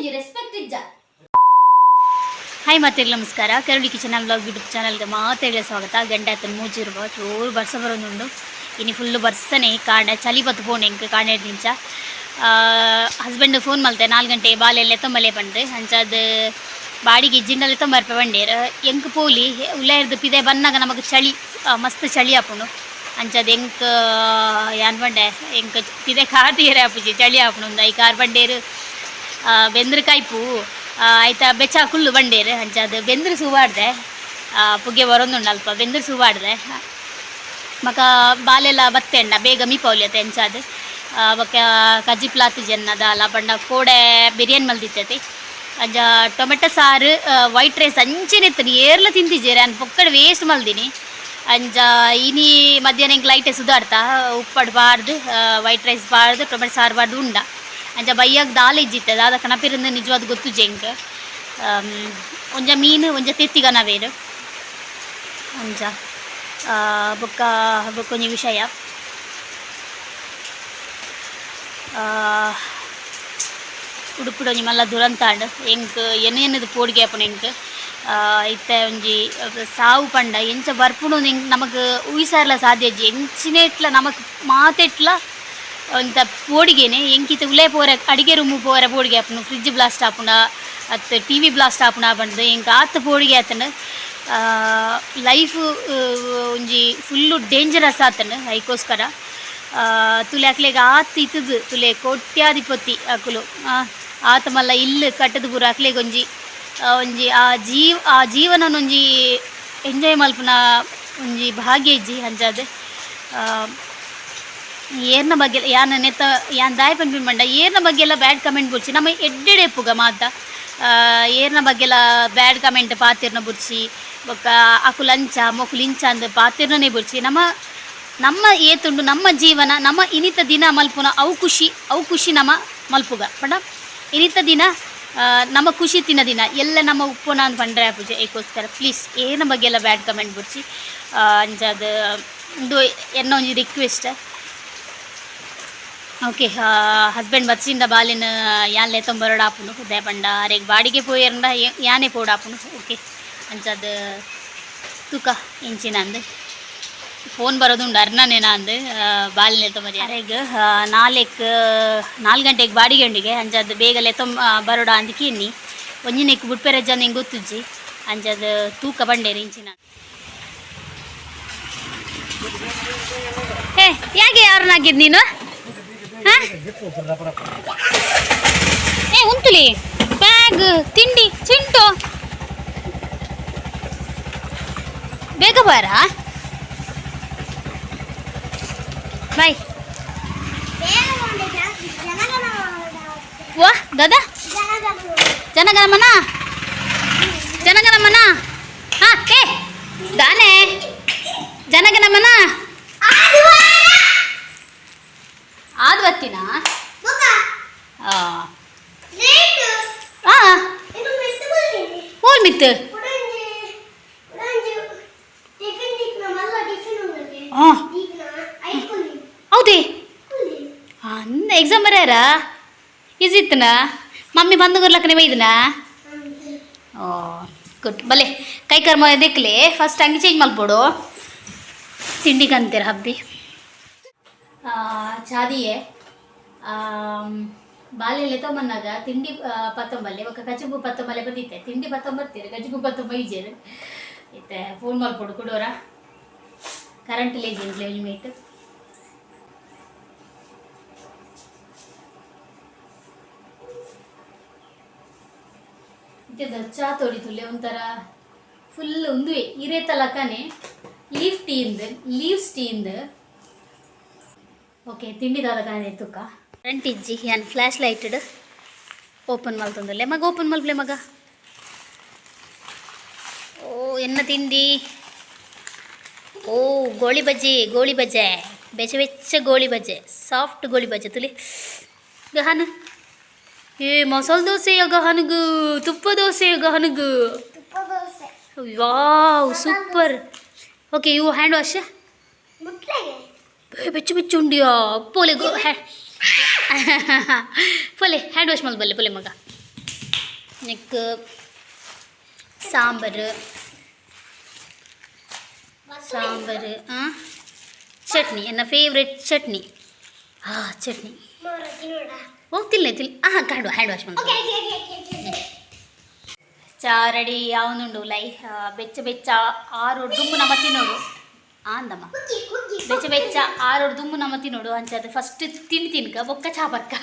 ಲೆತ್ತೆಂಜಿ respect ಇಜ್ಜ hi ಮತ್ತೆ ನಮಸ್ಕಾರ. ಕರುಡಿ kitchen blog YouTube ಚಾನಲ್ಗೆ ಮಾತೇಳಿ ಸ್ವಾಗತ. ಗಂಡ ಆತನ ಮೂಜಿರುವ ಚೂರು ಬರ್ಸ ಬರೋದುಂಡು ಇನ್ನು ಫುಲ್ಲು ಬರ್ಸನೆ ಕಾಂಡ, ಚಳಿ ಬತ್ತು ಫೋನ್ ಎಂಕ್ ಕಾಂಡ ನಿಂಚ ಹಸ್ಬೆಂಡ್ ಫೋನ್ ಮಲ್ತೆ, ನಾಲ್ಕು ಗಂಟೆ ಬಾಲೆಲ್ಲ ತೊಂಬಲೆ ಬಂದ್ರೆ ಅಂಚದು ಬಾಡಿಗೆ ಜಿಂಡಲ್ಲಿ ತೊಂಬರ್ಪೆ ಬಂಡೇರು ಎಂಕ್ ಪೋಲಿ ಉಳ್ಳಾರ್ದು ಪಿದೆ ಬಂದಾಗ ನಮಗೆ ಚಳಿ ಮಸ್ತ್ ಚಳಿ ಆಪುಂಡು ಅಂಚದು ಎಂಕ್ ಯಾನ್ ಬಂಡೆ ಎಂಕ್ ಪಿದೆ ಕಾರ್ ಕಾತೀರೆ ಆಪುಜಿ, ಚಳಿ ಆಪುಂಡು ಒಂದು ಐ ಕಾರ್ ಬಂಡೇರು. ಆ, ಬೆಂದ್ರಕಾಯಿ ಪೂ ಆಯ್ತಾ ಬೆಚ್ಚ ಕುಲ್ಲು ಬಂಡೇರು ಅಂಚದು ಬೆಂದ್ರೆ ಸುವಾಡ್ದೆ. ಪುಗ್ಗೆ ಬರೋಂದುಂಡು ಅಲ್ಪ. ಬೆಂದ್ರೆ ಸುವಾಡ್ದೆ. ಮಕ ಬಾಲೆಲ್ಲ ಬತ್ತೆಂಡ ಬೇಗ ಮೀಪೌಲ್ಯತೆ ಎಂಚಾದು ಬೊಕ್ಕ ಕಜ್ಜಿ ಪ್ಲಾತ್ ಜನ್ನದ ಅಲ್ಲ ಬಣ್ಣ ಕೋಡೆ ಬಿರಿಯಾನಿ ಮಲ್ದಿತ್ತೈತಿ. ಅಂಜ ಟೊಮೆಟೊ ಸಾರು ವೈಟ್ ರೈಸ್ ಅಂಚಿನೆತ್ತನಿ ಏರ್ಲ ತಿಂತಿದ್ದೀರಿ ಅನ್ ಪೊಕ್ಕಡೆ ವೇಸ್ಟ್ ಮಲ್ದಿನಿ. ಅಂಜ ಇನಿ ಮಧ್ಯಾಹ್ನ ಲೈಟೆ ಸುಧಾರ್ತಾ ಉಪ್ಪಡು ಬಾರ್ದು ವೈಟ್ ರೈಸ್ ಬಾರ್ದು ಟೊಮೆಟೊ ಸಾರು ಬಾರ್ದು ಉಂಡ. ಅಂಚ ಬೈಯಾಗ ದಾಲ್ ಇಜ್ಜಿತ್ತೆ ದಾದ ಕಣಪಿರಿಂದ ನಿಜವಾದ ಗೊತ್ತು ಜೆಂಕ್ ಒಂಜ ಮೀನು ಒಂಜ ತೆತ್ತಿಗನವೇರು ಅಂಚ ಆ, ಬೊಕ್ಕ ಬೊಕ್ಕೊಂಜಿ ವಿಷಯ ಆ, ಉಡುಪುಡು ಒಂಜಿ ಮಲ್ಲ ದುರಂತಾಂಡ್ ಎಂಕ್ ಎನ್ನೆನ್ನದು ಪೋಡಿಗೆ ಆಪುಂಡು ಎಂಕ್ ಆ, ಇತ್ತೆ ಒಂಜಿ ಸಾವು ಪಂಡ ಎಂಚ ಬರ್ಪುಡು ಎಂಕ್ ನಮಕ್ ಊಹಿಸಾರ್ಲ ಸಾಧ್ಯ ಅಜ್ಜಿ ಎಂಚಿನೆಟ್ಲ ನಮಕ್ ಮಾತೆಟ್ಲ ಒಂತ ಪೋಡಿಗೆನೆ ಎಂಕಿತ உள்ளே ಪೋರ ಅಡಿಗೆ ರೂಮ್ ಪೋರ ಪೋಡಿಗೆ ಆಪುಂಡು ಫ್ರಿಡ್ಜ್ ಬ್ಲಾಸ್ಟ್ ஆப்புனா ಅತ್ ಟಿ ವಿ ಬ್ಲಾಸ್ಟ್ பண்ணுறது ಬಂದು ಎಂಕ್ ಆತ ಪೋಡಿಗೆ ಆತನ ಲೈಫ್ ಒಂಜಿ ಫುಲ್ಲು ಡೇಂಜರಸ್ ಆತನ ಐಕೋಸ್ಕರ ಆ, ತುಲೆ ಅಕ್ಲೆಗ್ ಆತ್ ಇತ್ತದು ತುಲೆ ಕೋಟ್ಯಾಧಿಪತಿ ಅಕುಲು ಆ, ಆತ ಮಲ್ಲ ಇಲ್ಲು ಕಟ್ಟದ ಪೂರ ಅಕ್ಲೆಗ್ ಒಂಜಿ ಆ, ಒಂಜಿ ಆ ಜೀವ ಆ ಜೀವನ ಒಂಜಿ ಎಂಜಾಯ್ ಮಲ್ಪನ ಒಂಜಿ ಭಾಗ್ಯ ಇಜ್ಜಿ ಅಂಚಾದ್ ಏರ್ನ ಬಗ್ಗೆ ಯಾನ ನೆತ್ತ ಯಾನ್ ದಾಯ ಪನ್ಪಿನ್ ಮಂಡ ಏರ್ನ ಬಗ್ಗೆ ಎಲ್ಲ ಬ್ಯಾಡ್ ಕಮೆಂಟ್ ಬುರ್ಚಿ ನಮ್ಮ ಎಡ್ಡೆಡೆ ಪುಗ ಮಾತ. ಏರ್ನ ಬಗ್ಗೆ ಎಲ್ಲ ಬ್ಯಾಡ್ ಕಮೆಂಟ್ ಪಾತಿರ್ನ ಬುರ್ಚಿ ಬೊಕ್ಕ ಅಕು ಲಂಚ ಮೊಕುಲ್ ಲಿಂಚ ಅಂದ ಪಾತಿರ್ನೇ ಬುರ್ಚಿ ನಮ್ಮ ನಮ್ಮ ಏತುಂಡು, ನಮ್ಮ ಜೀವನ, ನಮ್ಮ ಇನಿತ ದಿನ ಮಲ್ಪುನ ಅವು ಖುಷಿ ಅವು ಖುಷಿ ನಮ್ಮ ಮಲ್ಪುಗ. ಪಂಡ? ಇನಿತ ದಿನ ನಮ್ಮ ಖುಷಿ ತಿನ್ನ ದಿನ. ಎಲ್ಲ ನಮ್ಮ ಉಪ್ಪುನ ಅಂತ ಪಂಡ್ರೆ ಪೂಜೆ. ಏಕೋಸ್ಕರ ಪ್ಲೀಸ್ ಏನ ಬಗ್ಗೆ ಎಲ್ಲ ಬ್ಯಾಡ್ ಕಮೆಂಟ್ ಬುರ್ಚಿ ಅಂಚದ ಇದು ಎನ್ನೊಂದು ರಿಕ್ವೆಸ್ಟ್ ಹಸ್ಬೆಂಡ್ ಬತ್ಸಿಂದ ಬಾಲಿನ ಯಾನ್ ಲೆತ್ತೊಂಬರಡು ಆಪುಂಡು ಉದಯ ಪಂಡ, ಅರೆಗ್ ಬಾಡಿಗೆ ಪೋಯರ್ಂಡ ಯಾನೆ ಪೋಡು ಆಪುಂಡು ಓಕೆ. ಅಂಚದ ತೂಕ ಇಂಚಿನ ಅಂದು ಫೋನ್ ಬರೋದುಂಡು ಅರ್ನನೇನ ಅಂದು ಬಾಲಿನ ಎತ್ತೊಂಬರಿ ಅರೆಗ್ ನಾಲ್ಕು ನಾಲ್ಕು ಗಂಟೆಗೆ ಬಾಡಿಗೆ ಉಂಡಿಗೆ, ಅಂಚದು ಬೇಗ ತೊಂಬ ಬರೋಡ ಅಂದಿಕ್ಕೆ ಇನ್ನಿ ಒಂಜಿನೆಕ್ ಬುಡ್ಪೆರೆ ಜನ ಹಿಂಗೆ ಗೊತ್ತುಜ್ಜಿ, ಅಂಚದು ತೂಕ ಬಂಡೇರಿ ಇಂಚಿನ ಏ ಯಾಕೆ ಯಾರನ್ನಾಗಿದ್ದು ನೀನು? ಹಾ? ಏ ಉಂಟುಲಿ ಬ್ಯಾಗ್, ತಿಂಡಿ, ಚಿಂಟು. ಬೇಗ ಬಾರ? ಬಾಯ್. ವಾ, ದಾದಾ? ಜನಗಣಮನ? ಜನಗಣಮನ? ಹಾ, ಏ, ದಾನೆ. ಜನಗಣಮನ? ಆದ್ ಬತ್ತಿನ ಆ ಆ ಓಲ್ ಮಿತ್ ಆ ಹೌದೇ ಅಂದ ಎಕ್ಸಾಮ್ ಬರ್ಯಾರ ಈಸಿತ್ತನ ಮಮ್ಮಿ ಬಂದು ಬರ್ಲಕ್ಕ ನೀವು ಓ ಗುಡ್ ಬಲೆ ಕೈ ಕರ್ಮ ದಿಕ್ಲಿ ಫಸ್ಟ್ ಹಂಗೆ ಚೇಂಜ್ ಮಲ್ಪೋಡು ತಿಂಡಿಗೆ ಅಂತೀರ ಹಬ್ಬಿ ಚಾದಿಯೇ. ಬಾಲ್ಯಲೆ ಮನ್ನಾಗ ತಿಂಡಿ ಪತ್ತೊಂಬಲ್ಲೆ ಒಕ್ಕ ಕಚಬು ಪತ್ತೊಂಬಲ್ಲೆ ಬಂದಿತ್ತೆ. ತಿಂಡಿ ಪತ್ತೊಂಬರ್ತೀರಿ ಗಜಬು ಪತ್ತೊಂಬ ಈಜೇರು ಇತ್ತೆ ಫೋನ್ ಮಾಡ್ಕೊಡು, ಕೊಡೋರ? ಕರೆಂಟ್ ಲೇಜ್ ಹೆಲ್ಮೇಟ್ ಇತ್ತೆದ ಚಾ ತೊಡಿತುಲೆ ಒಂಥರ ಫುಲ್ ಉಂದುವೆ. ಇರೇ ತಲಕನೇ ಲೀಫ್ ಲೀವ್ ಲೀವ್ಸ್ ಟೀಯಿಂದ ಓಕೆ ತಿಂಡಿದಾದ ಕಾನೆ ತುಕ್ಕ ಫ್ರಂಟ್ ಇಜ್ಜಿ ಏನು ಫ್ಲ್ಯಾಶ್ ಲೈಟೆಡ್ ಓಪನ್ ಮಲ್ತಂದಲ್ಲೇ ಮಗ ಓಪನ್ ಮಲ್ಪ್ಲೆ ಮಗ. ಓ ಎನ್ನ ತಿಂಡಿ? ಓ ಗೋಳಿ ಬಜ್ಜಿ ಗೋಳಿ ಬಜ್ಜೆ. ಬೆಚ್ಚ ಬೆಚ್ಚ ಗೋಳಿ ಬಜ್ಜೆ. ಸಾಫ್ಟ್ ಗೋಳಿ ಬಜ್ಜೆ ತುಲಿ. ಗಹನ. ಏ ಮಸಾಲೆ ದೋಸೆ ಗಹನಗು? ತುಪ್ಪ dosa ಗಹನಗು? Wow super okay you? Hand wash ಬೆಚ್ಚು ಬೆಚ್ಚು ಉಂಡಿಯಾ ಪೋಲೆ ಗೋ ಹ್ಯಾ ಪೊಲೆ ಹ್ಯಾಂಡ್ ವಾಶ್ ಮಲ್ಬಲ್ಲೆ ಪೊಲೆ ಮಗ ನೆಕ್ ಸಾಂಬಾರು ಸಾಂಬಾರು ಹಾಂ ಚಟ್ನಿ ನನ್ನ ಫೇವ್ರೆಟ್ ಚಟ್ನಿ ಹಾಂ ಚಟ್ನಿ ಹೋಗ್ತಿಲ್ಲ ತಿಲ್ ಹಾಂ ಹ್ಯಾಂಡ್ ಹ್ಯಾಂಡ್ ವಾಶ್ ಮಾಡ್ಕೊ ಚಾ ರೆಡಿ ಯಾವನುಂಡು ಲೈ ಆ, ಬೆಚ್ಚ ಬೆಚ್ಚ ಆರು ದುಂಬು ನಮ್ಮ ತಿನ್ನೋಡು ಆಂದಮ್ಮ ಬೆಚ್ಚ ಬೆಚ್ಚ ಆರು ದುಂಬು ನಮ್ಮ ತಿನ್ನೋಡು ಅಂಚದ ಫಸ್ಟ್ ತಿಂಡಿ ತಿನ್ಕ ಬೊಕ್ಕ ಚಾ ಬರ್ಕ.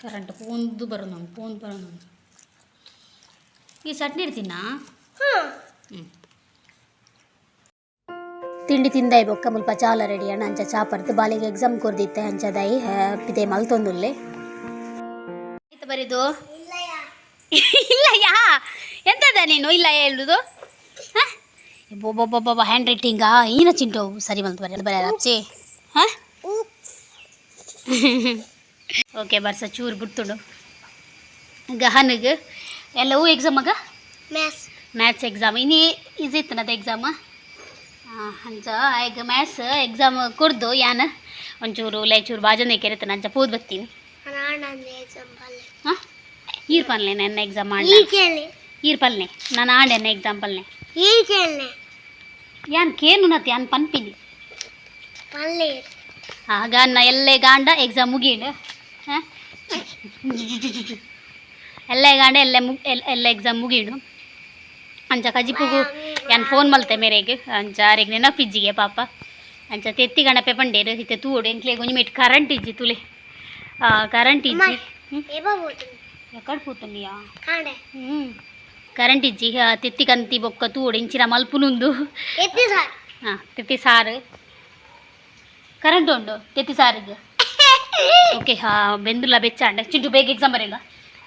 ಕರೆಂಟ್ ಪೋಂದು ಬರೋದು ನಾನು ಪೋಂದು ಬರೋದು ನಾನು ಈ ಚಟ್ನಿ ಇಡ್ತೀನಾ ತಿಂಡಿ ತಿಂದಾಯ್ ಬೊಕ್ಕ ಮುಲ್ಪ ಚಾಲ ರೆಡಿ ಅಣ್ಣ ಅಂಚ ಚಾ ಪರ್ದು ಬಾಲಿಗೆ ಎಕ್ಸಾಮ್ ಕೊರ್ದಿತ್ತೆ ಅಂಚದಾಯಿ ಹ್ಯಾಪಿದೆ ಮಲ್ತೊಂದುಲ್ಲೆ ಆಯ್ತು ಬರೀದು? ಇಲ್ಲಯ್ಯ. ಎಂತದ ನೀನು? ಇಲ್ಲ ಹೇಳುದು. ಬೊಬ್ಬೊಬ್ಬೊಬ್ಬ ಹ್ಯಾಂಡ್ ರೈಟಿಂಗಾ ಏನ ಚಿಂಟು ಸರಿ ಬಂತು ಬರೀ ಬರೀ ಅಚ್ಚಿ ಹಾಂ ಓಕೆ ಬರ್ಸ ಚೂರು ಬಿಡ್ತುಂಡು ಗಹನಿಗೆ ಎಲ್ಲವೂ ಎಕ್ಸಾಮಗ ಮ್ಯಾಥ್ಸ್ ಮ್ಯಾಥ್ಸ್ ಎಕ್ಸಾಮ್ ಇನ್ನೇ ಈಸಿ ಇತ್ತನದ ಎಕ್ಸಾಮ್ ಅಂಚ ಈಗ ಮ್ಯಾಥ್ಸ್ ಎಕ್ಸಾಮ್ ಕುಡ್ದು ಯಾನ ಒಂಚೂರು ಲೈಚೂರು ಬಾಜನೆ ಕೆರೆತನ ಅಂಚ ಪೂದ್ ಬತ್ತೀನಿ ಹಾಂ ಈರ್ ಪಲ್ಲೆ ನನ್ನ ಎಕ್ಸಾಮ್ ಮಾಡಿ ಈರ್ ಪಲ್ನೆ ನಾನು ಆಂಡೆನ ಎಕ್ಸಾಂಪಲ್ನೆ ಯಾನ್ ಕೇನು ನತಿ ಯಾನ್ ಪನ್ಪಿನಿ ಆಗ ಅನ್ನ ಎಲ್ಲೇ ಗಾಂಡ ಎಕ್ಸಾಮ್ ಮುಗೀಡು ಎಲ್ಲೇ ಗಾಂಡ ಎಲ್ಲ ಮುಗ್ ಎಲ್- ಎಲ್ಲ ಎಕ್ಸಾಮ್ ಮುಗೀಡು ಅಂಚ ಕಜಿಪುಗು ಯಾನ್ ಫೋನ್ ಮಲ್ತೆ ಮೇರೆಗೆ. ಅಂಚ ಅರೆಗ್ ನೆನಪಿಜ್ಜಿಗೆ ಪಾಪ. ಅಂಚ ತೆತ್ತಿ ಗಣ ಪಂಡೇರು ಇತ್ತೆ ತೂಡು ಎಂಕ್ಲೆ ಒಂಜಿ ಮಿಟ್ ಕರೆಂಟ್ ಇಜ್ಜಿ ತುಲೆ. ಕರೆಂಟ್ ಇಜ್ಜಿ. ಎಕಡ್ ಕೂತನಿಯಾ ಹ್ಞೂ ಕರೆಂಟ್ ಇಜ್ಜಿ ಆ, ತೆತ್ತಿ ಕಂತಿ ಬೊಕ್ಕ ತೂಡು ಇಂಚಿನ ಮಲ್ಪುನುಂದು ಹಾಂ ತೆತ್ತಿ ಸಾರು ಕರೆಂಟ್ ಉಂಡು ತೆತ್ತಿ ಸಾರಿಗೆ ಓಕೆ ಹಾಂ ಬೆಂದ್ರಲ್ಲ ಬೆಚ್ಚಾಂಡ ಚಿಂಟು ಬೇಗ ಎಕ್ಸಾಮ್ ಬರೆಯಲ್ಲ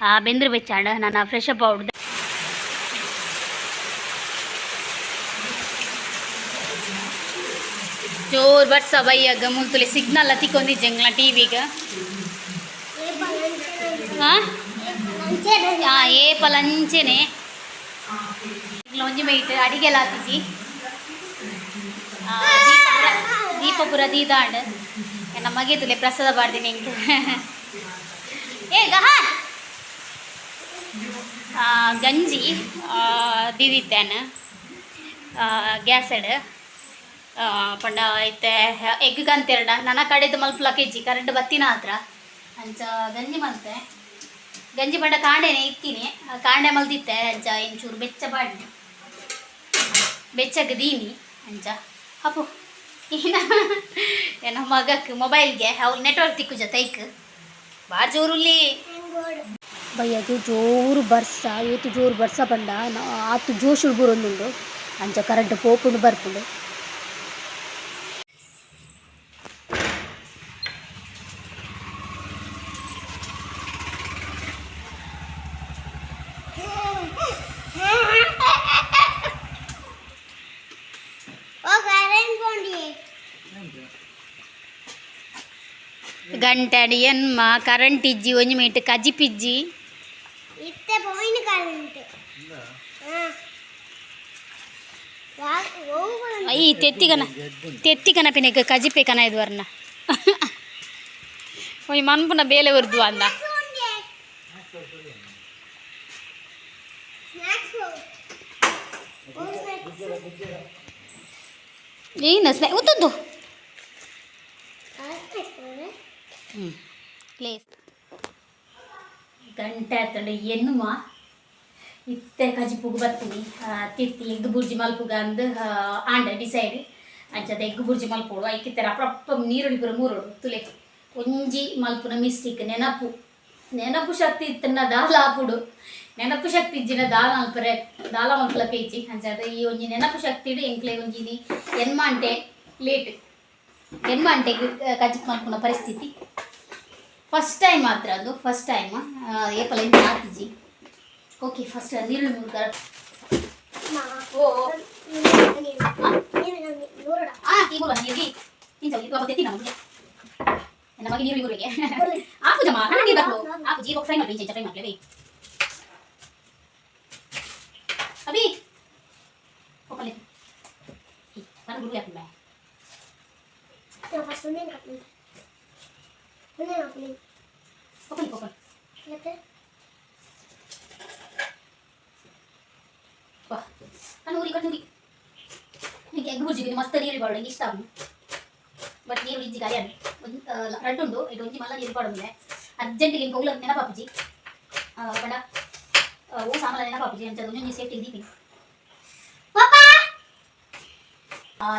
ಹಾಂ ಬೆಂದ್ರ ಬೆಚ್ಚಾಂಡ ನಾನು ಫ್ರೆಶ್ ಅಪ್ ಅವ್ಡ್ದೆ ಜೋರ್ ಬರ್ಸ ಬೈಯಾಗ ಮುಂತುಲೆ ಸಿಗ್ನಲ್ ಹತ್ತಿಕೊಂಡಿ ಜಂಗ್ಲ ಟಿವಿಗೆ ಹಾಂ ಹಾಂ ಏ ಪಲಂಚೆನೆ ಒಂಜಿ ಮೈಟ್ ಅಡಿಗೆಲ್ಲ ಎಲ್ಲ ದೀಪಪುರ ದೀಪಪುರ ದೀದಾಂಡ್. ನಮ್ಮ ಮಗೆ ತುಲೆ ಪ್ರಸಾದ ಬಾರ್ದಿನಿ ಇಂಕ್ ಏ, ಗಹಾನ್! ಗಂಜಿ ದೀದಿತ್ತೇನೆ ಗ್ಯಾಸೆಡ್ ಪಂಡ ಐತೆ, ಎಗ್ ಕಂತೆರಡ ನನ್ನ ಕಡೆದು ಮಲ್ಪಲ ಕೆ ಜಿ ಕರೆಂಟ್ ಬತ್ತಿನ ಹತ್ರ. ಅಂಚ ಗಂಜಿ ಮಲ್ತೆ. ಗಂಜಿ ಪಂಡ ಕಾಂಡೆನೆ ಇತ್ತೀನಿ ಕಾಂಡೆ ಮಲ್ದಿತ್ತೆ ಅಂಚ ಇಂಚೂರು ಬೆಚ್ಚ ಬಾಡ್ನೆ. ಬೆಚ್ಚಗೆ ಅಂಜ. ಅಪ್ಪು, ಏನ? ಏನ ಮಗಕ್ಕೆ ಮೊಬೈಲ್ಗೆ ಅವ್ರು ನೆಟ್ವರ್ಕ್ ತಿಕ್ಕು ಜೊತೆಕ್ ಬಾರ್ ಜೋರುಲ್ಲಿ ಅದು ಜೋರು ಬರ್ಸ ಇವತ್ತು ಜೋರು ಬರ್ಸ ಬಂದ. ಆತು ಜೋಶುಳು ಬರೋಂದುಂಡು ಅಂಚ ಕರೆಂಟ್ ಪೋಪುಂಡು ಬರ್ಪುಂಡು. ಗಂಟಡಿ ಎನ್ಮ ಕರೆಂಟ್ ಇಜ್ಜಿ ಒಂಜಿ ಮಿನಿಟ್ ಕಜಿಪಿಜ್ಜಿ ಇತ್ತೆ ಪೋಯಿನ ಕರೆಂಟ್ ಈ ತೆತ್ತಿಗನ ತೆತ್ತಿಗನ ಪಿನೆಗ್ ಕಜಿಪೆ ಕನ ಇದು ವರ್ಣ ಒಂಜಿ ಮನ್ಪುನ ಬೇಲೆ ಉರ್ದು ಅಂದ ಏನು ಸ್ನೇ ಉತ್ತದ್ದು. ಹ್ಞೂ ಪ್ಲೇಸ್ ಗಂಟೆ ಆತಂಡು ಎನ್ನುವ? ಇತ್ತೆ ಕಜಿಪುಗು ಬರ್ತೀನಿ. ತಿತ್ತಿ ಎಗ್ ಬುರ್ಜಿ ಮಲ್ಪುಗ ಅಂದು ಆಂಡ ಡಿಸೈಡ್. ಅಂಚದ ಎಗ್ ಬುರ್ಜಿ ಮಲ್ಪೋಡು. ಐಕಿತ್ತರ ಅಪ್ರಪ್ಪ ನೀರುಳ್ಳಿ ಪುರ ಮೂರೋಡು ತುಲೆ. ಒಂಜಿ ಮಲ್ಪುನ ಮಿಸ್ಟೇಕ್ ನೆನಪು. ನೆನಪು ಶಕ್ತಿ ಇತ್ತನ್ನ ದಾಲ ಆಪುಡು ನೆನಪು ಶಕ್ತಿ ಇಜ್ಜಿನ ದಾಲ ಮಲ್ಪರೆ ದಾಲ ಮಲ್ಪಲ ಕೈಚಿ ಅಂಚದ ಈ ಒಂಜಿ ನೆನಪು ಶಕ್ತಿ ಇಡು ಎಂಕ್ಲೆ ಒಂಜಿನಿ ಎನ್ಮಾಂಟೆ ಲೇಟ್ ಎನ್ಮಾಂಟೆಗ್ ಕಜಿಪ್ ಮಲ್ಪುನ ಪರಿಸ್ಥಿತಿ ಫಸ್ಟ್ ಟೈಮ್ ಮಾತ್ರ ಅದು ಫಸ್ಟ್ ಟೈಮ್ ಏಪಲ ಇಂದ ಆತಿಜಿ ಓಕೆ ಫಸ್ಟ್ ನೀರು ಮುರ್ಗಾರ ಓ ಆ ಈ ಮೂಲ ನೀರಿಗೆ ಇಂತ ಇದು ಅಪ್ಪ ತೆತ್ತಿ ನಮಗೆ ನನ್ನ ಮಗ ನೀರು ಇವರಿಗೆ ಆಪು ಜಮ ಹಣ ನೀರು ಬಕ್ಲು ಆಪು ಜೀವ ಫ್ರೈ ಮಾಡಿ ಇಂಚ ಫ್ರೈ ಮಾಡ್ಲೇ ಅಭಿ ಹೋಗಲೇ ನಾನು ಗುರು ಯಾಕೆ ಫಸ್ಟ್ ಪುನಃ ಹೋಗ್ಲಿ ಓಪನ್ ಓಪನ್ ಮತ್ತೆ ವಾ ಕಣ್ಣೂರಿ ಕಣ್ಣೂರಿ ನನಗೆ ಎಗ್ ಬುರ್ಜಿಗೆ ಮಸ್ತ್ ನೀರು ಬಾಡು ನಂಗೆ ಇಷ್ಟ ಅವನು ಬಟ್ ನೀರು ಇಜ್ಜಿ ಅನ್ನು ಒಂದು ರಡ್ಡು ಉಂಡು ಇದು ಒಂಜಿ ಮಲ್ಲ ನೀರು ಬಾಡುಂದೆ ಅರ್ಜೆಂಟಿಗೆ ಇಂಕ ಉಲ್ಲ ನೆನಪಾಪುಜಿ ಪಂಡ ಓ ಸಾಮಲ ನೆನಪಾಪುಜಿ ಅಂತ ಒಂಜೊಂಜಿ ಸೇಫ್ಟಿ ದೀಪಿ ಪಾಪ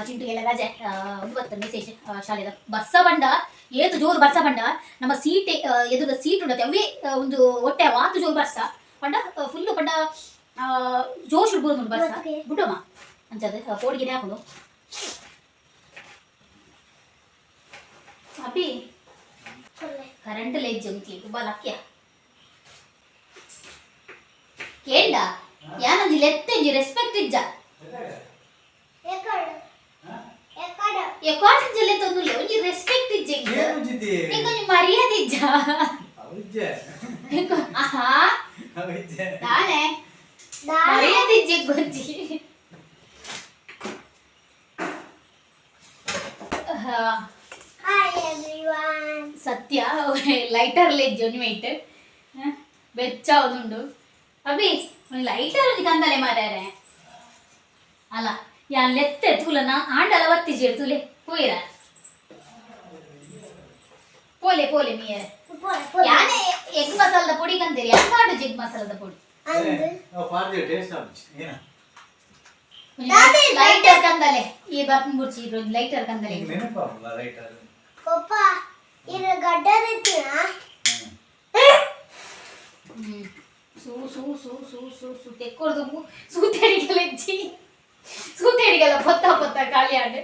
ಚಿಂಟುಗೆಲ್ಲ ರಜೆ ಆ, ಒಂದು ಬರ್ತದೆ ಮೆಸೇಜ್ ಶಾಲೆದ ಬರ್ಸ ಬಂಡ ಏತು ಜೋರು ಬರ್ಸ ಬಂಡ ನಮ್ಮ ಸೀಟ್ ಎದುದ ಸೀಟ್ ಉಂಡತೆ ಅವೇ ಆ, ಒಂದು ಹೊಟ್ಟೆ ವಾತು ಜೋರು ಬರ್ಸ ಪಂಡ ಫುಲ್ಲು ಪಂಡ ಆ, ಜೋಶ್ ಇಡ್ಬೋದು ನೋಡಿ ಬರ್ಸ ಇವತ್ತಿಗೆ? ಬಿಡಮ್ಮ ಅಂಚದು ಕೋಡಿಗೆ ಹಾಕೋದು ಅಬ್ಬಿ ಕೊಲ್ಲೆ ಕರೆಂಟ್ ಲೆಜ್ಜೆ ಉಂಟ್ಲಿ ತುಂಬ ಲಕ್ಯ ಕೇಂಡ ಯಾನೊಂಜಿ ಲೆತ್ತಂಜಿ ರೆಸ್ಪೆಕ್ಟ್ ಇಜ್ಜ ಎಕ್ಕಡು ಎಕ್ಕಡು ಎ ಕಾಲೇಜ್ ಅಲ್ಲಿ ತೊಂದುಲ್ಲ ಒಂಜಿ ರೆಸ್ಪೆಕ್ಟ್ ಇಜ್ಜೆ ಏನು ಜಿತಿ ನಿಂಗೊಂಜಿ ಮರ್ಯಾದೆ ಇಜ್ಜ ಅವಿಜ್ಜೆ ನಿಂಗೊ- ಆಹಾ ಅವಿಜ್ಜೆ ನಾನೇ ದಾನೆ ಮರ್ಯಾದೆ ಇಜ್ಜೆ ಗೊಜ್ಜಿ ಆಹಾ, ಹಾಯ್ ಎವ್ರಿವನ್ ಸತ್ಯ ಲೈಟರ್ ಲೆಜ್ಜೆ ಒಂಜಿ ಮೈಟ್ ಬೆಚ್ಚ ಒಂದುಂಡು ಅಬ್ಬಿ ಒಂದು ಲೈಟರ್ ಒಂಜಿ ಕಂದಲೆ ಮಾರ್ಯಾರೆ ಅಲ್ಲ ಯಾನ್ ಲೆತ್ತೆ ತೂಲ ನಾ ಆಂಡಲ ಒತ್ತಿಜೇರು ತುಲೆ ಪೋಯಿರ ಪೋಲೆ ಪೋಲೆ ಮೀಯರೆ ಪೋಲೆ ಪೋಲೆ ಯಾನೇ ಎಗ್ ಮಸಾಲದ ಪುಡಿ ಕಂತೀರಿ ಯಾನ್ ಮಾಡು ಎಗ್ ಮಸಾಲದ ಪುಡಿ ಅಂದು ಪಾರ್ದಿ ಟೇಸ್ಟ್ ಆಗುತ್ತೆ ಏನ ಲೈಟರ್ ಕಂದಲೆ ಈ ಬರ್ಪನ್ ಬುಡ್ಚಿ ಇದ್ರು ಲೈಟರ್ ಕಂದಲೆ ನಿಂಗೆ ನೆನಪಾಗಲ್ಲ ಲೈಟರ್ ಕೊಪ್ಪ ಇರ ಗಡ್ಡ ತಿನ್ನ ಹ್ಮ್. ಸೂ ಸೂ ಸೂ ಸೂ ಸೂ ಸೂ ತೆಕ್ಕೊಡ್ದು ಸೂತೇಡಿಗೆಲ್ಲ ಇಜ್ಜಿ ಸೂತೇಡಿಗೆಲ್ಲ ಪೊತ್ತ ಪೊತ್ತ ಖಾಲಿ ಆಡೆ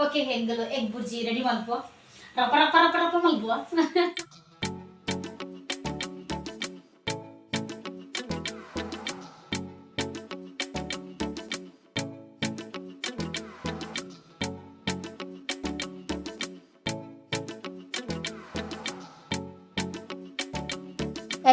ಓಕೆ ಹೆಂಗಲು ಎಗ್ ಬುರ್ಜಿ ರೆಡಿ ಮಲ್ಪುವ ರಪ ರಪ ರಪ ರಪ ಮಲ್ಪುವ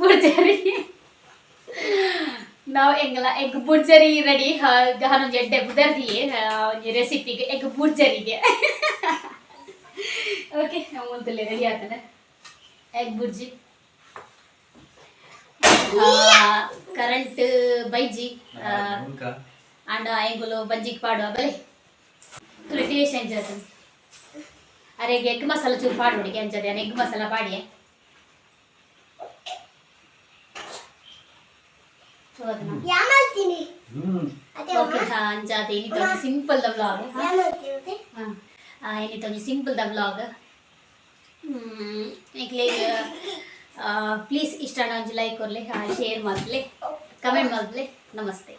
ಬುರ್ಜರಿ ನಾವು ಎಂಗಲ ಎಗ್ ಬುರ್ಜರಿ ರೆಡಿ ಹನ್ನೊಂದು ಎಡ್ಡೆ ಬುದರ್ದಿ ರೆಸಿಪಿಗೆ ಎಗ್ ಬುರ್ಜರಿಗೆ ಓಕೆ ನಾವು ಒಂದಲ್ಲಿ ರೆಡಿ ಆಗ್ತಾನೆ ಎಗ್ ಬುರ್ಜಿ ಕರೆಂಟ್ ಬೈಜಿ ಅಂಡ್ ಎಂಗುಲು ಬಜ್ಜಿಗೆ ಪಾಡುವ ಬಲೆ. ತುಳಿ ಟೇಸ್ಟ್ ಎಂಜಾಯ್ತು ಅರೆ ಎಗ್ ಮಸಾಲ ಚೂರು ಪಾಡು ಎಂಜದೆ ಎಗ್ ಮಸಾಲ ಪಾಡಿಯೇ. ಓಕೆ ಅಮ್ಮ ಅಂಜಾತೆ ಒಂದು ಸಿಂಪಲ್ ದ ವ್ಲಾಗ್ ಇನ್ನಿತ ಒಂದು ಸಿಂಪಲ್ ದ ವ್ಲಾಗ್ ಈಗಲೇ ಪ್ಲೀಸ್ ಇಷ್ಟ ಒಂದು ಲೈಕ್ ಕೊರ್ಲೆ ಶೇರ್ ಮಾಡ್ಲೆ ಕಮೆಂಟ್ ಮಾಡ್ಲೆ. ನಮಸ್ತೆ.